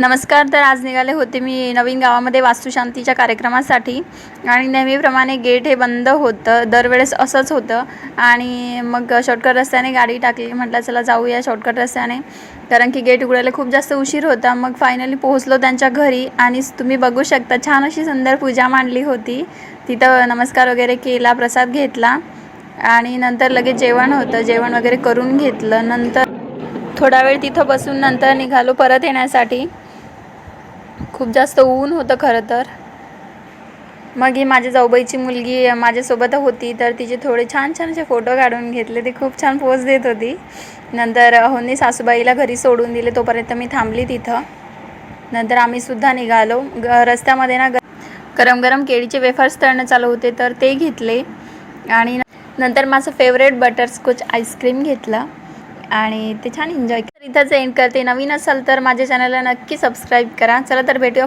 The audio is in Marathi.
नमस्कार तर आज निघाले होते मी नवीन गावामध्ये वास्तुशांतीच्या कार्यक्रमासाठी. आणि नेहमीप्रमाणे गेट हे बंद होतं दरवेळेस असंच होतं. आणि मग शॉर्टकट रस्त्याने गाडी टाकली म्हटलं चला जाऊया शॉर्टकट रस्त्याने. कारण की गेट उघडायला खूप जास्त उशीर होता. मग फायनली पोहोचलो त्यांच्या घरी आणि तुम्ही बघू शकता छान अशी सुंदर पूजा मांडली होती. तिथं नमस्कार वगैरे केला प्रसाद घेतला. आणि नंतर लगेच जेवण होतं. जेवण वगैरे करून घेतलं. नंतर थोडा वेळ तिथं बसून नंतर निघालो परत येण्यासाठी. खूप जास्त ऊन होतं खरं तर. मग ही माझ्या जाऊबाईची मुलगी माझ्यासोबत होती तर तिचे थोडे छान छान असे फोटो काढून घेतले. ती खूप छान पोज देत होती. नंतर होनी सासूबाईला घरी सोडून दिले तोपर्यंत मी थांबली तिथं. नंतर आम्ही सुद्धा निघालो. ग रस्त्यामध्ये ना गरम गरम केळीचे वेफर्स तळणं चालू होते तर ते घेतले. आणि नंतर माझं फेवरेट बटरस्कॉच आईस्क्रीम घेतलं. आणि ते छान एन्जॉय इथंच एंड करते नवीन असाल तर माझ्या चॅनलला नक्की सबस्क्राईब करा. चला तर भेटूया